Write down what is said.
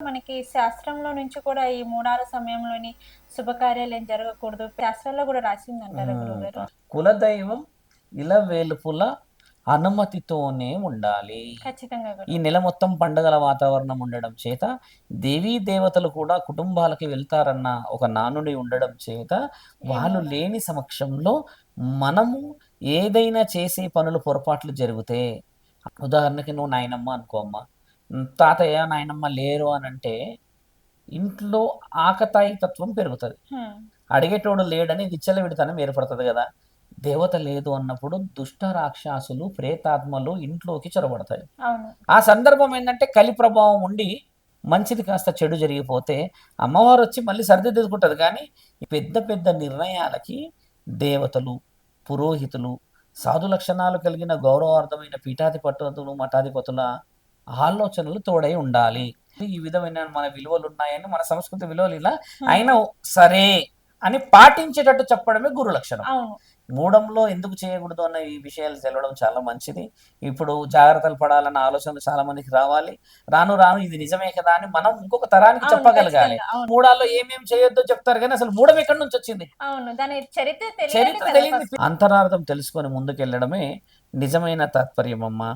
మనకి శాస్త్రంలో నుంచి కూడా ఈ మూడాల సమయంలోని శుభకార్యాలు ఏం జరగకూడదు. శాస్త్రాల్లో కూడా రాసింది అంటారా కులదైవం ఇలా వేలుపుల అనుమతితోనే ఉండాలి. ఈ నెల మొత్తం పండుగల వాతావరణం ఉండడం చేత దేవీ దేవతలు కూడా కుటుంబాలకి వెళ్తారన్న ఒక నానుడి ఉండడం చేత వాళ్ళు లేని సమక్షంలో మనము ఏదైనా చేసే పనులు పొరపాట్లు జరిగితే ఉదాహరణకి నువ్వు నాయనమ్మ అనుకో అమ్మ తాతయ్య నాయనమ్మ లేరు అని అంటే ఇంట్లో ఆకతాయి తత్వం పెరుగుతుంది. అడిగేటోడు లేడని విచ్చలవిడితనం ఏర్పడుతుంది కదా. దేవత లేదు అన్నప్పుడు దుష్ట రాక్షసులు ప్రేతాత్మలు ఇంట్లోకి చొరబడతాయి. ఆ సందర్భం ఏంటంటే కలి ప్రభావం ఉండి మంచిది కాస్త చెడు జరిగిపోతే అమ్మవారు వచ్చి మళ్ళీ సరిదిద్దుకుంటుంది. కానీ పెద్ద పెద్ద నిర్ణయాలకి దేవతలు పురోహితులు సాధు లక్షణాలు కలిగిన గౌరవార్థమైన పీఠాధిపతులు మఠాధిపతుల ఆలోచనలు తోడై ఉండాలి. ఈ విధమైన మన విలువలు ఉన్నాయని మన సంస్కృతి విలువలు ఇలా అయినా సరే అని పాటించేటట్టు చెప్పడమే గురు లక్షణం. మూడంలో ఎందుకు చేయకూడదు అన్న ఈ విషయాలు తెలవడం చాలా మంచిది. ఇప్పుడు జాగ్రత్తలు పడాలన్న ఆలోచనలు చాలా మందికి రావాలి. రాను రాను ఇది నిజమే కదా అని మనం ఇంకొక తరానికి చెప్పగలగాలి. మూడాల్లో ఏమేం చేయొద్దో చెప్తారు కానీ అసలు మూడం ఎక్కడి నుంచి వచ్చింది? చరిత్ర తెలియదు అంతరార్థం తెలుసుకొని ముందుకెళ్ళడమే నిజమైన తాత్పర్యం అమ్మా